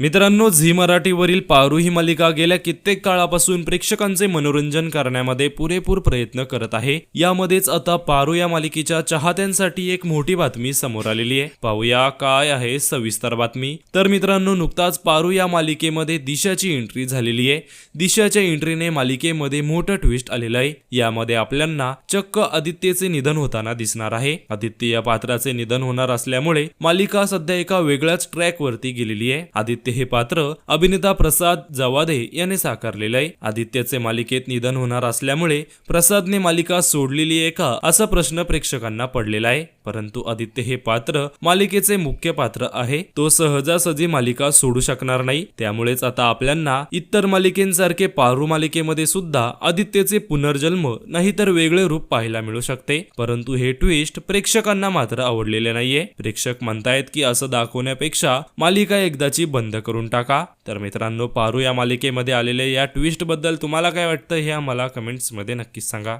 मित्रांनो झी मराठीवरील पारू ही मालिका गेल्या कित्येक काळापासून प्रेक्षकांचे मनोरंजन करण्यामध्ये पुरेपूर प्रयत्न करत आहे. यामध्येच आता पारू या मालिकेच्या चाहत्यांसाठी एक मोठी बातमी समोर आलेली आहे. पाहूया काय आहे सविस्तर बातमी. तर मित्रांनो नुकताच पारू या मालिकेमध्ये दिशाची एंट्री झालेली आहे. दिशाच्या एंट्रीने मालिकेमध्ये मोठं ट्विस्ट आलेलं आहे. यामध्ये आपल्यांना चक्क आदित्यचे निधन होताना दिसणार आहे. आदित्य या पात्राचे निधन होणार असल्यामुळे मालिका सध्या एका वेगळ्याच ट्रॅक वरती गेलेली आहे. आदित्य हे पात्र अभिनेता प्रसाद जवादे याने साकारलेलं आहे. आदित्यचे मालिकेत निधन होणार असल्यामुळे प्रसादने मालिका सोडलेली आहे का असा प्रश्न प्रेक्षकांना पडलेला आहे. परंतु आदित्य हे पात्र मालिकेचे मुख्य पात्र आहे. तो सहजासहजी मालिका सोडू शकणार नाही. त्यामुळेच आता आपल्यांना इतर मालिकेंसारखे पारू मालिकेमध्ये सुद्धा आदित्यचे पुनर्जन्म नाहीतर वेगळे रूप पाहायला मिळू शकते. परंतु हे ट्विस्ट प्रेक्षकांना मात्र आवडलेले नाहीये. प्रेक्षक म्हणतायत की असं दाखवण्यापेक्षा मालिका एकदाची बंद करून टाका. तर मित्रांनो पारू या मालिकेमध्ये आलेल्या या ट्विस्टबद्दल तुम्हाला काय वाटतं हे आम्हाला कमेंट्समध्ये नक्कीच सांगा.